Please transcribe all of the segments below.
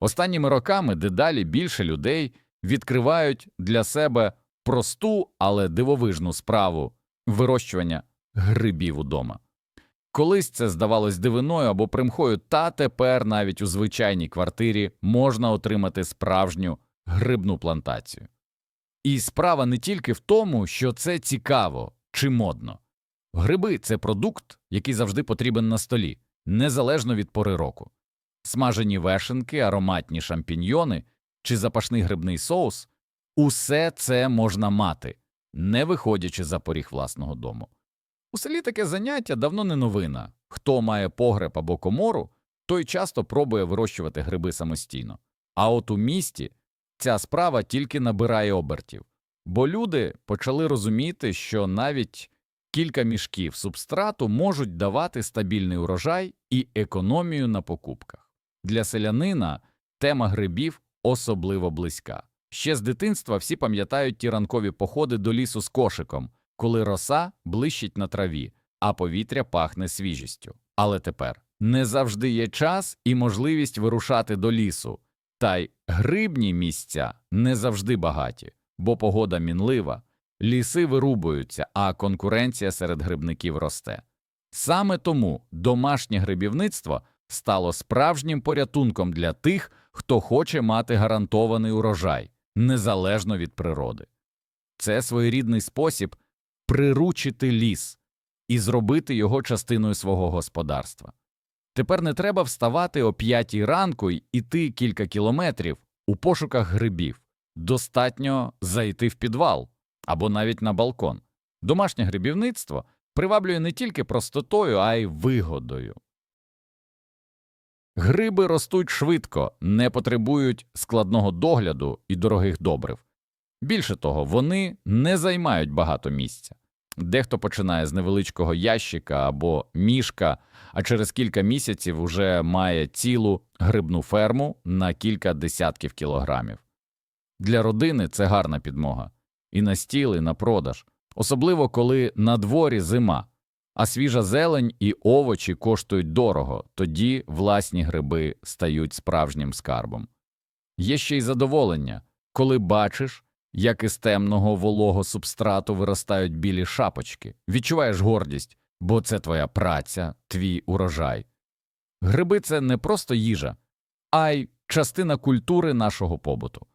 Останніми роками дедалі більше людей відкривають для себе просту, але дивовижну справу вирощування грибів удома. Колись це здавалось дивиною або примхою, та тепер навіть у звичайній квартирі можна отримати справжню грибну плантацію. І справа не тільки в тому, що це цікаво чи модно. Гриби це продукт, який завжди потрібен на столі, незалежно від пори року. Смажені вешенки, ароматні шампіньйони чи запашний грибний соус усе це можна мати, не виходячи за поріг власного дому. У селі таке заняття давно не новина. Хто має погреб або комору, той часто пробує вирощувати гриби самостійно. А от у місті ця справа тільки набирає обертів, бо люди почали розуміти, що навіть кілька мішків субстрату можуть давати стабільний урожай і економію на покупках. Для селянина тема грибів особливо близька. Ще з дитинства всі пам'ятають ті ранкові походи до лісу з кошиком, коли роса блищить на траві, а повітря пахне свіжістю. Але тепер не завжди є час і можливість вирушати до лісу, та й грибні місця не завжди багаті, бо погода мінлива, ліси вирубуються, а конкуренція серед грибників росте. Саме тому домашнє грибівництво стало справжнім порятунком для тих, хто хоче мати гарантований урожай, незалежно від природи. Це своєрідний спосіб приручити ліс і зробити його частиною свого господарства. Тепер не треба вставати о п'ятій ранку й іти кілька кілометрів у пошуках грибів. Достатньо зайти в підвал або навіть на балкон. Домашнє грибівництво приваблює не тільки простотою, а й вигодою. Гриби ростуть швидко, не потребують складного догляду і дорогих добрив. Більше того, вони не займають багато місця. Дехто починає з невеличкого ящика або мішка, а через кілька місяців уже має цілу грибну ферму на кілька десятків кілограмів. Для родини це гарна підмога і на стіл, і на продаж, особливо коли на дворі зима, а свіжа зелень і овочі коштують дорого, тоді власні гриби стають справжнім скарбом. Є ще й задоволення, коли бачиш, як із темного волого субстрату виростають білі шапочки, відчуваєш гордість, бо це твоя праця, твій урожай. Гриби це не просто їжа, а й частина культури нашого побуту.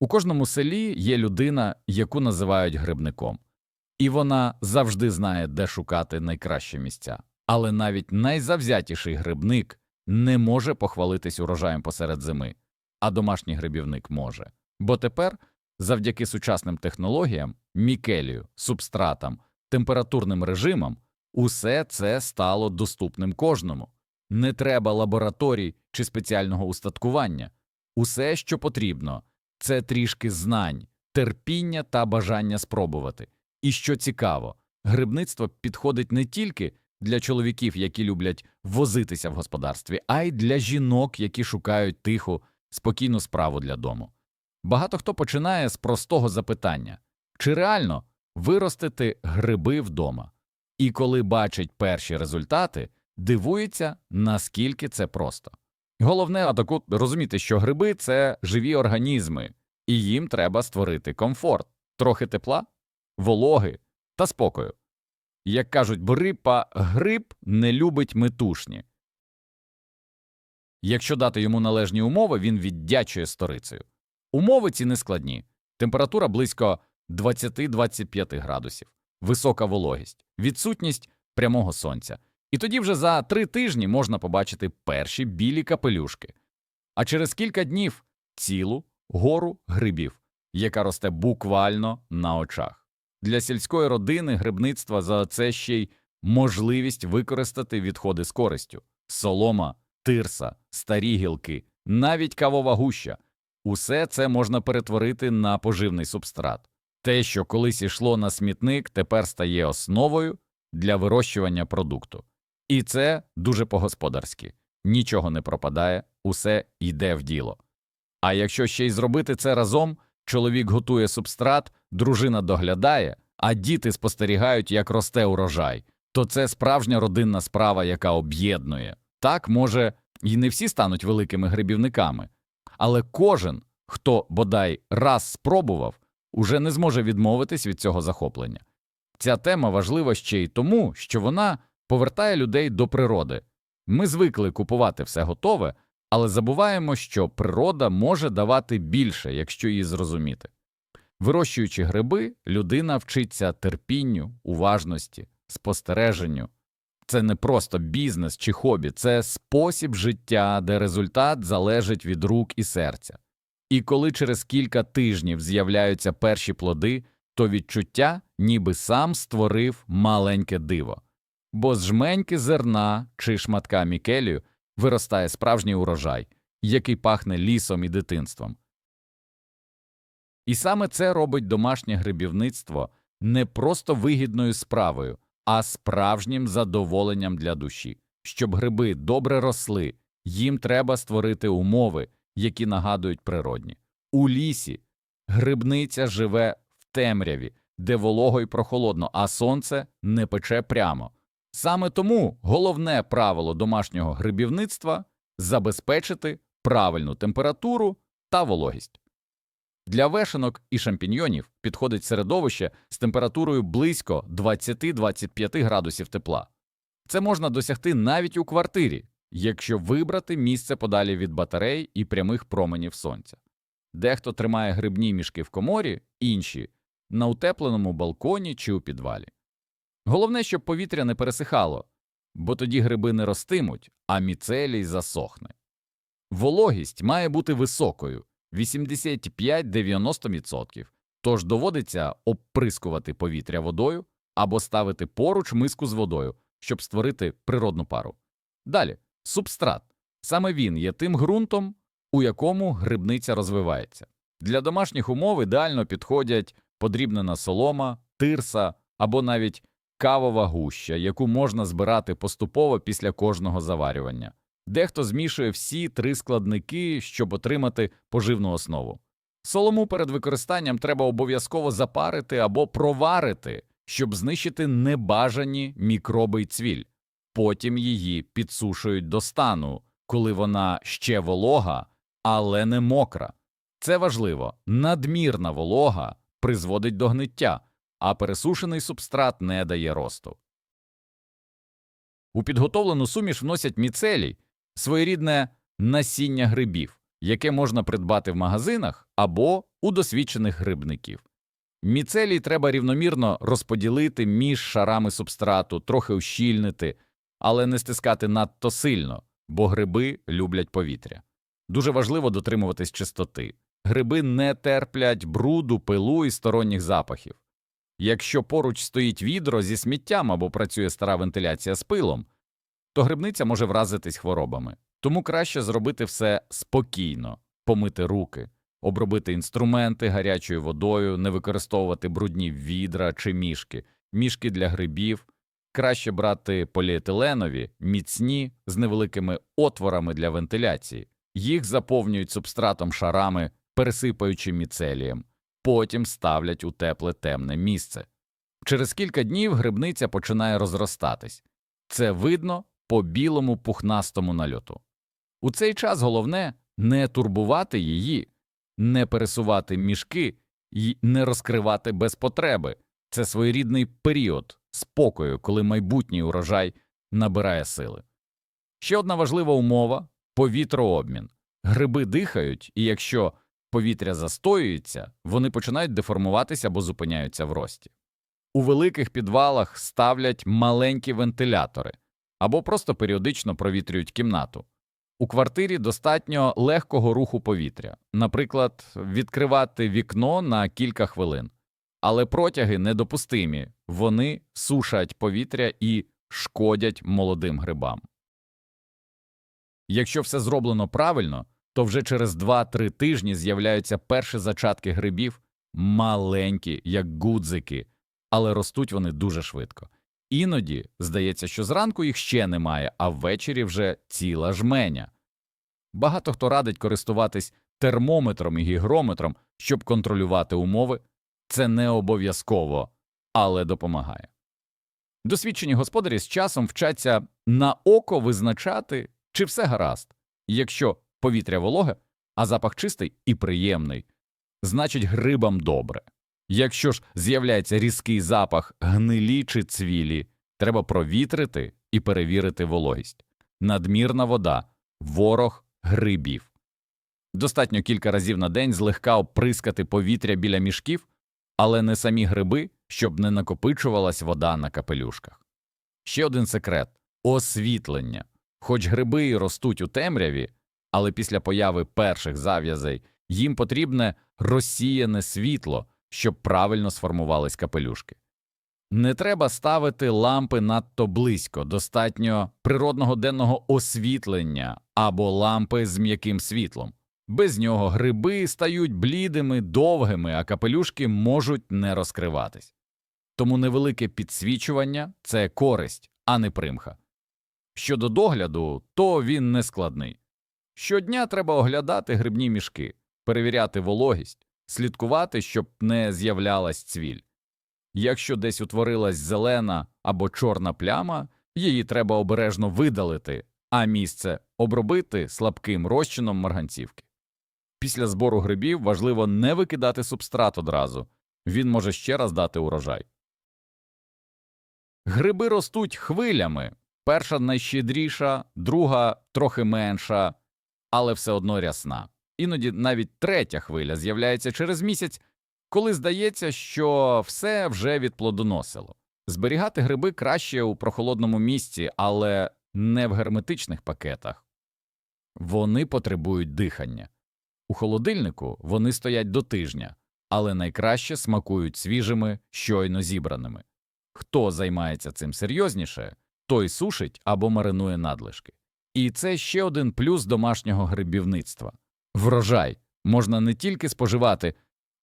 У кожному селі є людина, яку називають грибником, і вона завжди знає, де шукати найкращі місця. Але навіть найзавзятіший грибник не може похвалитись урожаєм посеред зими, а домашній грибівник може. Бо тепер, завдяки сучасним технологіям, мікелію, субстратам, температурним режимам, усе це стало доступним кожному. Не треба лабораторій чи спеціального устаткування. Усе, що потрібно, це трішки знань, терпіння та бажання спробувати. І що цікаво, грибництво підходить не тільки для чоловіків, які люблять возитися в господарстві, а й для жінок, які шукають тиху, спокійну справу для дому. Багато хто починає з простого запитання чи реально виростити гриби вдома? І коли бачить перші результати, дивується, наскільки це просто. Головне атаку розуміти, що гриби це живі організми, і їм треба створити комфорт, трохи тепла, вологи та спокою. Як кажуть брипа, гриб не любить метушні. Якщо дати йому належні умови, він віддячує сторицею. Умови ці не складні. Температура близько 20-25 градусів, висока вологість, відсутність прямого сонця. І тоді вже за три тижні можна побачити перші білі капелюшки, а через кілька днів цілу гору грибів, яка росте буквально на очах. Для сільської родини грибництва за це ще й можливість використати відходи з користю солома, тирса, старі гілки, навіть кавова гуща. Усе це можна перетворити на поживний субстрат. Те, що колись ішло на смітник, тепер стає основою для вирощування продукту. І це дуже по-господарськи. Нічого не пропадає, усе йде в діло. А якщо ще й зробити це разом, чоловік готує субстрат, дружина доглядає, а діти спостерігають, як росте урожай, то це справжня родинна справа, яка об'єднує. Так, може, і не всі стануть великими грибівниками, Але кожен, хто бодай раз спробував, уже не зможе відмовитись від цього захоплення. Ця тема важлива ще й тому, що вона повертає людей до природи. Ми звикли купувати все готове, але забуваємо, що природа може давати більше, якщо її зрозуміти. Вирощуючи гриби, людина вчиться терпінню, уважності, спостереженню. Це не просто бізнес чи хобі, це спосіб життя, де результат залежить від рук і серця. І коли через кілька тижнів з'являються перші плоди, то відчуття, ніби сам створив маленьке диво. Бо з жменьки зерна чи шматка мікелію виростає справжній урожай, який пахне лісом і дитинством. І саме це робить домашнє грибівництво не просто вигідною справою, а справжнім задоволенням для душі. Щоб гриби добре росли, їм треба створити умови, які нагадують природні. У лісі грибниця живе в темряві, де волого й прохолодно, а сонце не пече прямо. Саме тому головне правило домашнього грибівництва забезпечити правильну температуру та вологість. Для вешенок і шампіньйонів підходить середовище з температурою близько 20-25 градусів тепла. Це можна досягти навіть у квартирі, якщо вибрати місце подалі від батарей і прямих променів сонця. Дехто тримає грибні мішки в коморі, інші на утепленому балконі чи у підвалі. Головне, щоб повітря не пересихало, бо тоді гриби не ростимуть, а міцелій засохне. Вологість має бути високою 85-90%, тож доводиться обприскувати повітря водою або ставити поруч миску з водою, щоб створити природну пару. Далі субстрат. Саме він є тим ґрунтом, у якому грибниця розвивається. Для домашніх умов ідеально підходять подрібнена солома, тирса або навіть кавова гуща, яку можна збирати поступово після кожного заварювання. Дехто змішує всі три складники, щоб отримати поживну основу. Солому перед використанням треба обов'язково запарити або проварити, щоб знищити небажані мікроби й цвіль. Потім її підсушують до стану, коли вона ще волога, але не мокра. Це важливо. Надмірна волога призводить до гниття, а пересушений субстрат не дає росту. У підготовлену суміш вносять міцелій, своєрідне насіння грибів, яке можна придбати в магазинах або у досвідчених грибників. Міцелій треба рівномірно розподілити між шарами субстрату, трохи ущільнити, але не стискати надто сильно, бо гриби люблять повітря. Дуже важливо дотримуватись чистоти. Гриби не терплять бруду, пилу і сторонніх запахів. Якщо поруч стоїть відро зі сміттям або працює стара вентиляція з пилом, то грибниця може вразитись хворобами. Тому краще зробити все спокійно, помити руки, обробити інструменти гарячою водою, не використовувати брудні відра чи мішки, мішки для грибів. Краще брати поліетиленові, міцні з невеликими отворами для вентиляції. Їх заповнюють субстратом шарами, пересипаючи міцелієм, потім ставлять у тепле темне місце. Через кілька днів грибниця починає розростатись. Це видно по білому пухнастому нальоту. У цей час головне не турбувати її, не пересувати мішки і не розкривати без потреби. Це своєрідний період спокою, коли майбутній урожай набирає сили. Ще одна важлива умова повітрообмін. Гриби дихають, і якщо повітря застоюється, вони починають деформуватися або зупиняються в рості. У великих підвалах ставлять маленькі вентилятори або просто періодично провітрюють кімнату. У квартирі достатньо легкого руху повітря, наприклад, відкривати вікно на кілька хвилин. Але протяги недопустимі, вони сушать повітря і шкодять молодим грибам. Якщо все зроблено правильно, то вже через 2-3 тижні з'являються перші зачатки грибів, маленькі, як гудзики, але ростуть вони дуже швидко. Іноді здається, що зранку їх ще немає, а ввечері вже ціла жменя. Багато хто радить користуватись термометром і гігрометром, щоб контролювати умови. Це не обов'язково, але допомагає. Досвідчені господарі з часом вчаться на око визначати, чи все гаразд. Якщо повітря вологе, а запах чистий і приємний, значить грибам добре. Якщо ж з'являється різкий запах гнилі чи цвілі, треба провітрити і перевірити вологість. Надмірна вода ворог грибів. Достатньо кілька разів на день злегка оприскати повітря біля мішків, але не самі гриби, щоб не накопичувалась вода на капелюшках. Ще один секрет освітлення. Хоч гриби і ростуть у темряві, але після появи перших зав'язей їм потрібне розсіяне світло, щоб правильно сформувались капелюшки. Не треба ставити лампи надто близько, достатньо природного денного освітлення або лампи з м'яким світлом. Без нього гриби стають блідими, довгими, а капелюшки можуть не розкриватись. Тому невелике підсвічування це користь, а не примха. Щодо догляду, то він не складний. Щодня треба оглядати грибні мішки, перевіряти вологість, слідкувати, щоб не з'являлась цвіль. Якщо десь утворилась зелена або чорна пляма, її треба обережно видалити, а місце обробити слабким розчином марганцівки. Після збору грибів важливо не викидати субстрат одразу, він може ще раз дати урожай. Гриби ростуть хвилями перша найщедріша, друга трохи менша, але все одно рясна. Іноді навіть третя хвиля з'являється через місяць, коли здається, що все вже відплодоносило. Зберігати гриби краще у прохолодному місці, але не в герметичних пакетах. Вони потребують дихання. У холодильнику вони стоять до тижня, але найкраще смакують свіжими, щойно зібраними. Хто займається цим серйозніше, той сушить або маринує надлишки. І це ще один плюс домашнього грибівництва. Врожай можна не тільки споживати,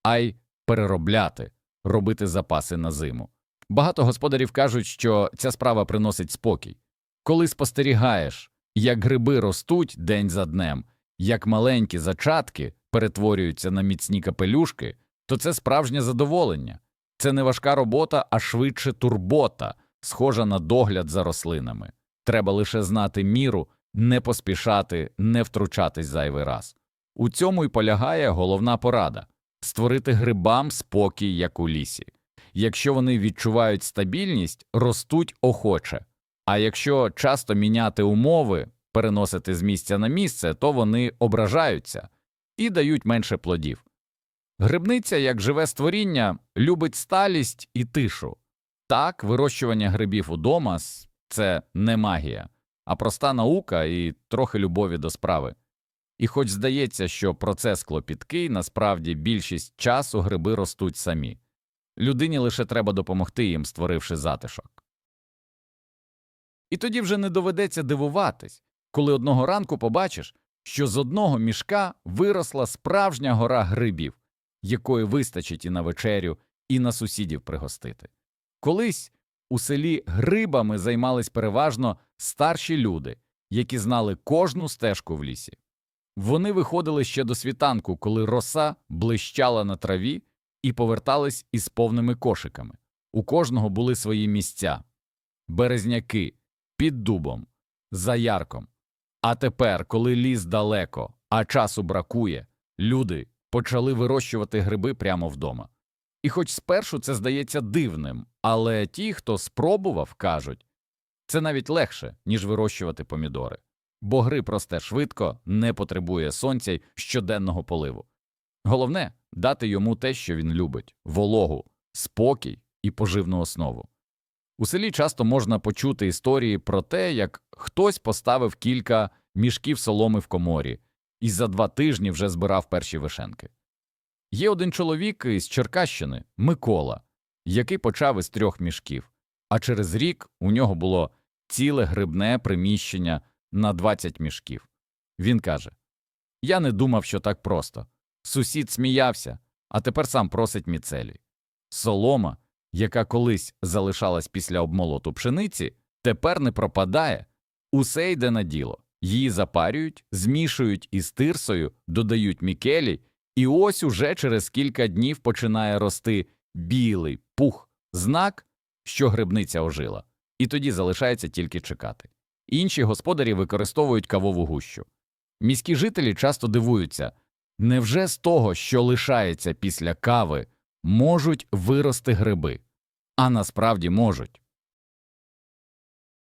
а й переробляти, робити запаси на зиму. Багато господарів кажуть, що ця справа приносить спокій. Коли спостерігаєш, як гриби ростуть день за днем, як маленькі зачатки перетворюються на міцні капелюшки, то це справжнє задоволення. Це не важка робота, а швидше турбота, схожа на догляд за рослинами. Треба лише знати міру, не поспішати, не втручатись зайвий раз. У цьому й полягає головна порада створити грибам спокій, як у лісі. Якщо вони відчувають стабільність, ростуть охоче, а якщо часто міняти умови, переносити з місця на місце, то вони ображаються і дають менше плодів. Грибниця, як живе створіння, любить сталість і тишу. Так, вирощування грибів удома – це не магія, а проста наука і трохи любові до справи. І хоч здається, що процес клопіткий, насправді більшість часу гриби ростуть самі. Людині лише треба допомогти їм, створивши затишок. І тоді вже не доведеться дивуватись, коли одного ранку побачиш, що з одного мішка виросла справжня гора грибів, якої вистачить і на вечерю, і на сусідів пригостити. Колись у селі грибами займались переважно старші люди, які знали кожну стежку в лісі. Вони виходили ще до світанку, коли роса блищала на траві, і повертались із повними кошиками. У кожного були свої місця березняки під дубом, за ярком. А тепер, коли ліс далеко, а часу бракує, люди почали вирощувати гриби прямо вдома. І хоч спершу це здається дивним, але ті, хто спробував, кажуть це навіть легше, ніж вирощувати помідори, бо гриб росте швидко, не потребує сонця й щоденного поливу. Головне дати йому те, що він любить вологу, спокій і поживну основу. У селі часто можна почути історії про те, як хтось поставив кілька мішків соломи в коморі і за два тижні вже збирав перші вишенки. Є один чоловік із Черкащини Микола, який почав із трьох мішків, а через рік у нього було ціле грибне приміщення на 20 мішків. Він каже Я не думав, що так просто. Сусід сміявся, а тепер сам просить міцелій. Солома, яка колись залишалась після обмолоту пшениці, тепер не пропадає, усе йде на діло. Її запарюють, змішують із тирсою, додають мікелі, і ось уже через кілька днів починає рости білий пух, знак, що грибниця ожила, і тоді залишається тільки чекати. Інші господарі використовують кавову гущу. Міські жителі часто дивуються, Невже з того, що лишається після кави, можуть вирости гриби? А насправді можуть.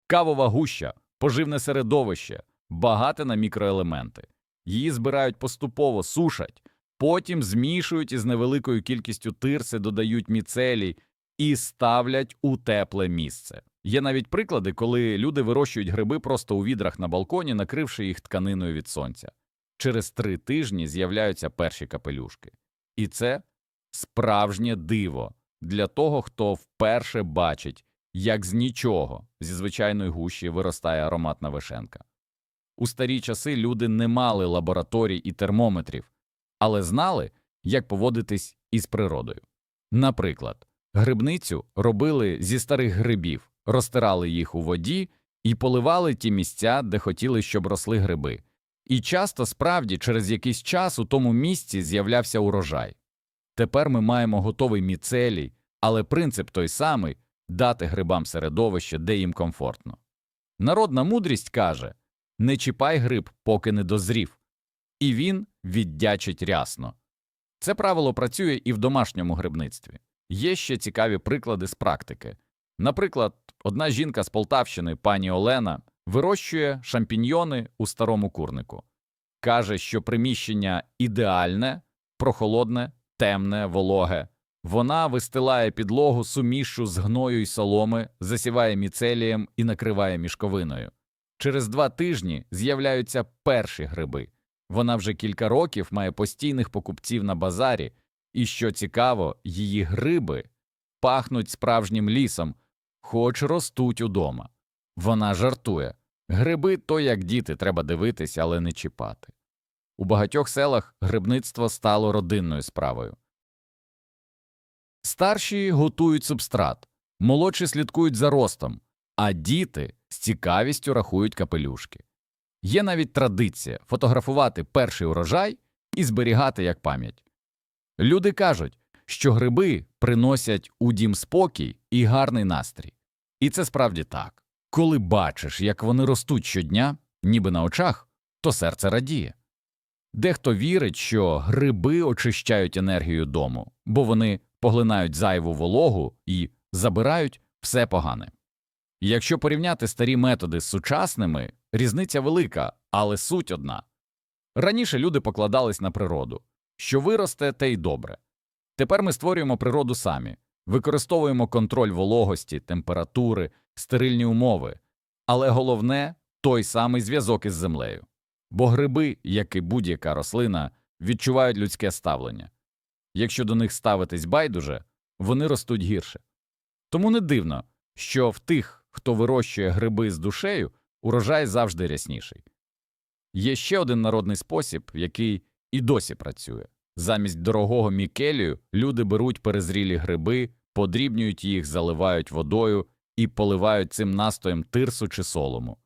Кавова гуща поживне середовище, багате на мікроелементи. Її збирають поступово, сушать, потім змішують із невеликою кількістю тирси, додають міцелій і ставлять у тепле місце. Є навіть приклади, коли люди вирощують гриби просто у відрах на балконі, накривши їх тканиною від сонця. Через три тижні з'являються перші капелюшки. І це справжнє диво для того, хто вперше бачить, як з нічого зі звичайної гущі виростає ароматна вишенка. У старі часи люди не мали лабораторій і термометрів, але знали, як поводитись із природою. Наприклад, грибницю робили зі старих грибів, розтирали їх у воді і поливали ті місця, де хотіли, щоб росли гриби. І часто справді через якийсь час у тому місці з'являвся урожай. Тепер ми маємо готовий міцелій, але принцип той самий дати грибам середовище, де їм комфортно. Народна мудрість каже не чіпай гриб, поки не дозрів, і він віддячить рясно. Це правило працює і в домашньому грибництві. Є ще цікаві приклади з практики. Наприклад, одна жінка з Полтавщини, пані Олена, вирощує шампіньйони у старому курнику. Каже, що приміщення ідеальне, прохолодне, темне, вологе. Вона вистилає підлогу сумішу з гною й соломи, засіває міцелієм і накриває мішковиною. Через два тижні з'являються перші гриби. Вона вже кілька років має постійних покупців на базарі, і що цікаво, її гриби пахнуть справжнім лісом, хоч ростуть удома. Вона жартує гриби то як діти, треба дивитися, але не чіпати. У багатьох селах грибництво стало родинною справою. Старші готують субстрат, молодші слідкують за ростом, а діти з цікавістю рахують капелюшки. Є навіть традиція фотографувати перший урожай і зберігати як пам'ять. Люди кажуть, що гриби приносять у дім спокій і гарний настрій. І це справді так. Коли бачиш, як вони ростуть щодня, ніби на очах, то серце радіє. Дехто вірить, що гриби очищають енергію дому, бо вони поглинають зайву вологу і забирають все погане. Якщо порівняти старі методи з сучасними, різниця велика, але суть одна. Раніше люди покладались на природу, що виросте, те й добре. Тепер ми створюємо природу самі, використовуємо контроль вологості, температури, стерильні умови, але головне той самий зв'язок із землею. Бо гриби, як і будь-яка рослина, відчувають людське ставлення. Якщо до них ставитись байдуже, вони ростуть гірше. Тому не дивно, що в тих, хто вирощує гриби з душею, урожай завжди рясніший. Є ще один народний спосіб, який і досі працює. Замість дорогого мікелію люди беруть перезрілі гриби, подрібнюють їх, заливають водою і поливають цим настоєм тирсу чи солому.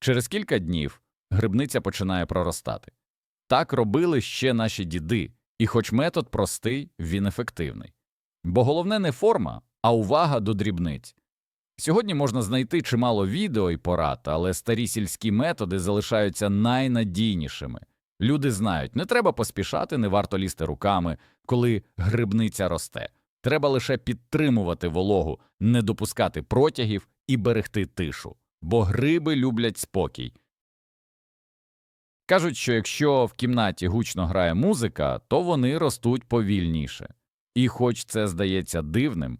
Через кілька днів грибниця починає проростати. Так робили ще наші діди, і хоч метод простий, він ефективний. Бо головне не форма, а увага до дрібниць. Сьогодні можна знайти чимало відео і порад, але старі сільські методи залишаються найнадійнішими. Люди знають, не треба поспішати, не варто лізти руками, коли грибниця росте. Треба лише підтримувати вологу, не допускати протягів і берегти тишу, бо гриби люблять спокій. Кажуть, що якщо в кімнаті гучно грає музика, то вони ростуть повільніше. І хоч це здається дивним,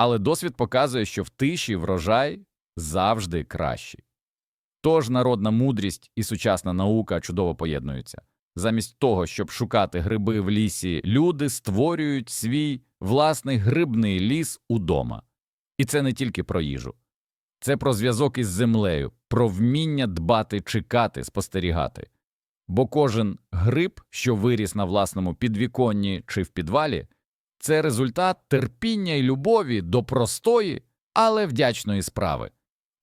але досвід показує, що в тиші врожай завжди кращий. Тож народна мудрість і сучасна наука чудово поєднуються. Замість того, щоб шукати гриби в лісі, люди створюють свій власний грибний ліс удома. І це не тільки про їжу, це про зв'язок із землею, про вміння дбати, чекати, спостерігати. Бо кожен гриб, що виріс на власному підвіконні чи в підвалі, це результат терпіння і любові до простої, але вдячної справи.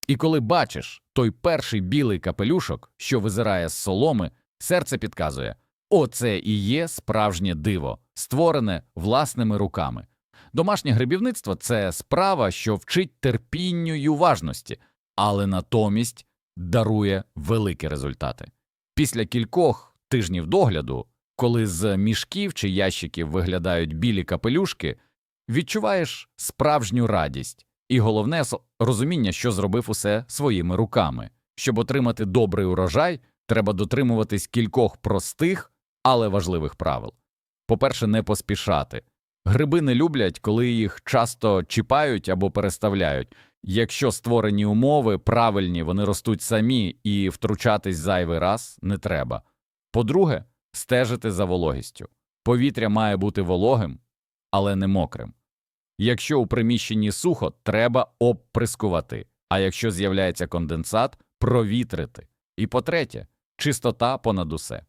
І коли бачиш той перший білий капелюшок, що визирає з соломи, серце підказує оце і є справжнє диво, створене власними руками. Домашнє грибівництво це справа, що вчить терпінню й уважності, але натомість дарує великі результати. Після кількох тижнів догляду Коли з мішків чи ящиків виглядають білі капелюшки, відчуваєш справжню радість і головне розуміння, що зробив усе своїми руками. Щоб отримати добрий урожай, треба дотримуватись кількох простих, але важливих правил. По-перше, не поспішати. Гриби не люблять, коли їх часто чіпають або переставляють. Якщо створені умови правильні, вони ростуть самі і втручатись зайвий раз не треба. По-друге, стежити за вологістю. Повітря має бути вологим, але не мокрим. Якщо у приміщенні сухо, треба обприскувати, а якщо з'являється конденсат, провітрити. І по-третє, чистота понад усе.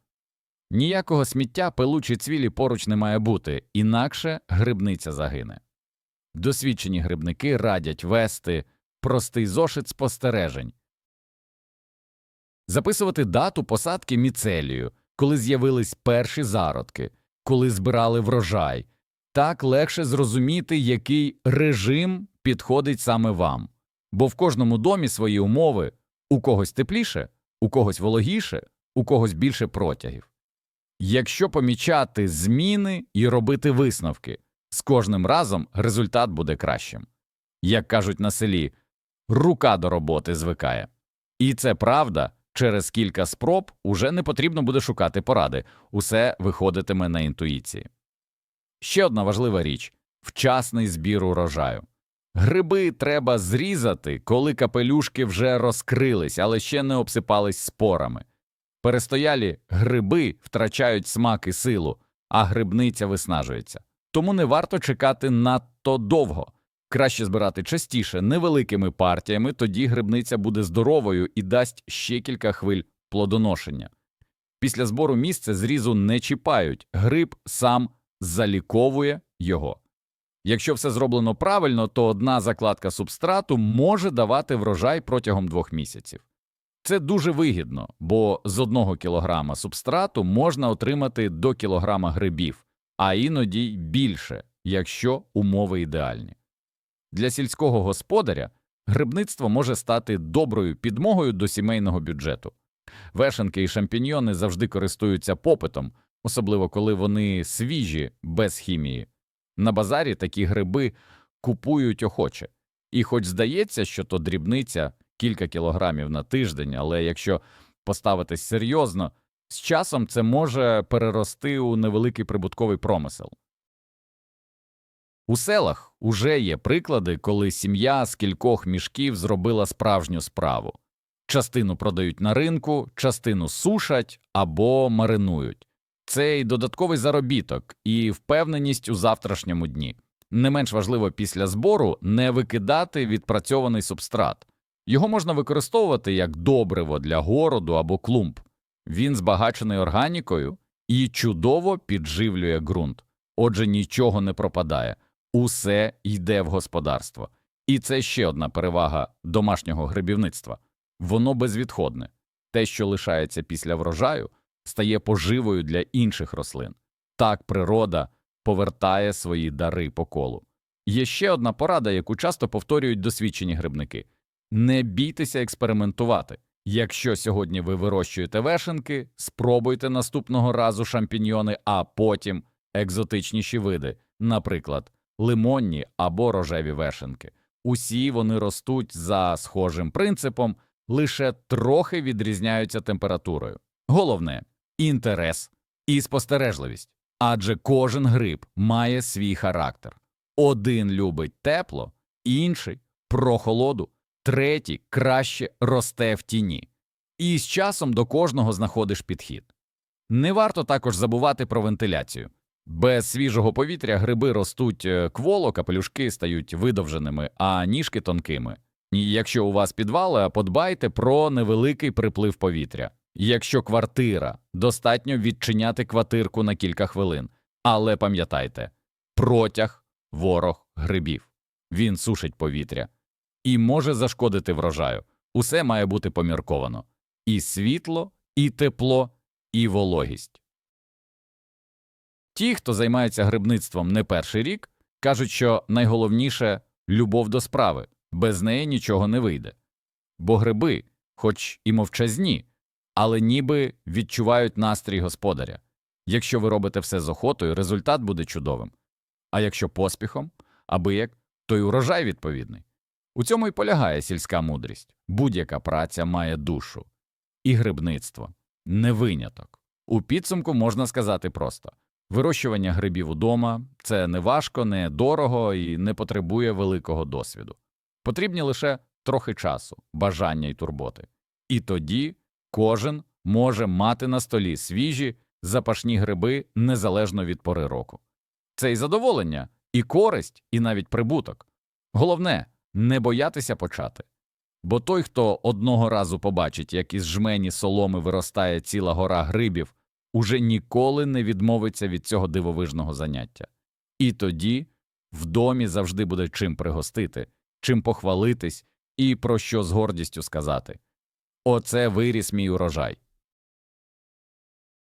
Ніякого сміття, пилу чи цвілі поруч не має бути, інакше грибниця загине. Досвідчені грибники радять вести простий зошит спостережень, записувати дату посадки міцелію, коли з'явились перші зародки, коли збирали врожай. Так легше зрозуміти, який режим підходить саме вам. Бо в кожному домі свої умови у когось тепліше, у когось вологіше, у когось більше протягів. Якщо помічати зміни і робити висновки, з кожним разом результат буде кращим. Як кажуть на селі, рука до роботи звикає. І це правда, через кілька спроб уже не потрібно буде шукати поради, усе виходитиме на інтуїції. Ще одна важлива річ вчасний збір урожаю. Гриби треба зрізати, коли капелюшки вже розкрились, але ще не обсипались спорами. Перестоялі гриби втрачають смак і силу, а грибниця виснажується. Тому не варто чекати надто довго. Краще збирати частіше, невеликими партіями, тоді грибниця буде здоровою і дасть ще кілька хвиль плодоношення. Після збору місце зрізу не чіпають, гриб сам заліковує його. Якщо все зроблено правильно, то одна закладка субстрату може давати врожай протягом двох місяців. Це дуже вигідно, бо з одного кілограма субстрату можна отримати до кілограма грибів, а іноді більше, якщо умови ідеальні. Для сільського господаря грибництво може стати доброю підмогою до сімейного бюджету. Вешенки і шампіньйони завжди користуються попитом, особливо коли вони свіжі, без хімії. На базарі такі гриби купують охоче. І хоч здається, що то дрібниця кілька кілограмів на тиждень, але якщо поставитись серйозно, з часом це може перерости у невеликий прибутковий промисел. У селах уже є приклади, коли сім'я з кількох мішків зробила справжню справу. Частину продають на ринку, частину сушать або маринують. Це й додатковий заробіток, і впевненість у завтрашньому дні. Не менш важливо після збору не викидати відпрацьований субстрат. Його можна використовувати як добриво для городу або клумб. Він збагачений органікою і чудово підживлює ґрунт. Отже, нічого не пропадає, усе йде в господарство. І це ще одна перевага домашнього грибівництва. Воно безвідходне. Те, що лишається після врожаю, стає поживою для інших рослин. Так природа повертає свої дари по колу. Є ще одна порада, яку часто повторюють досвідчені грибники не бійтеся експериментувати. Якщо сьогодні ви вирощуєте вешенки, спробуйте наступного разу шампіньйони, а потім екзотичніші види, наприклад, лимонні або рожеві вешенки. Усі вони ростуть за схожим принципом, лише трохи відрізняються температурою. Головне інтерес і спостережливість, адже кожен гриб має свій характер. Один любить тепло, інший прохолоду, третій краще росте в тіні. І з часом до кожного знаходиш підхід. Не варто також забувати про вентиляцію. Без свіжого повітря гриби ростуть е, кволо, капелюшки стають видовженими, а ніжки тонкими. І якщо у вас підвали, подбайте про невеликий приплив повітря. Якщо квартира, достатньо відчиняти квартирку на кілька хвилин. Але пам'ятайте, протяг ворог грибів. Він сушить повітря і може зашкодити врожаю. Усе має бути помірковано і світло, і тепло, і вологість. Ті, хто займається грибництвом не перший рік, кажуть, що найголовніше любов до справи, без неї нічого не вийде. Бо гриби, хоч і мовчазні, але ніби відчувають настрій господаря. Якщо ви робите все з охотою, результат буде чудовим. А якщо поспіхом, аби як, то й урожай відповідний. У цьому й полягає сільська мудрість. Будь-яка праця має душу. І грибництво не виняток. У підсумку можна сказати просто вирощування грибів удома це не важко, не дорого і не потребує великого досвіду. Потрібні лише трохи часу, бажання і турботи. І тоді кожен може мати на столі свіжі, запашні гриби незалежно від пори року. Це і задоволення, і користь, і навіть прибуток. Головне не боятися почати. Бо той, хто одного разу побачить, як із жмені соломи виростає ціла гора грибів, уже ніколи не відмовиться від цього дивовижного заняття. І тоді в домі завжди буде чим пригостити, чим похвалитись і про що з гордістю сказати. Оце виріс мій урожай.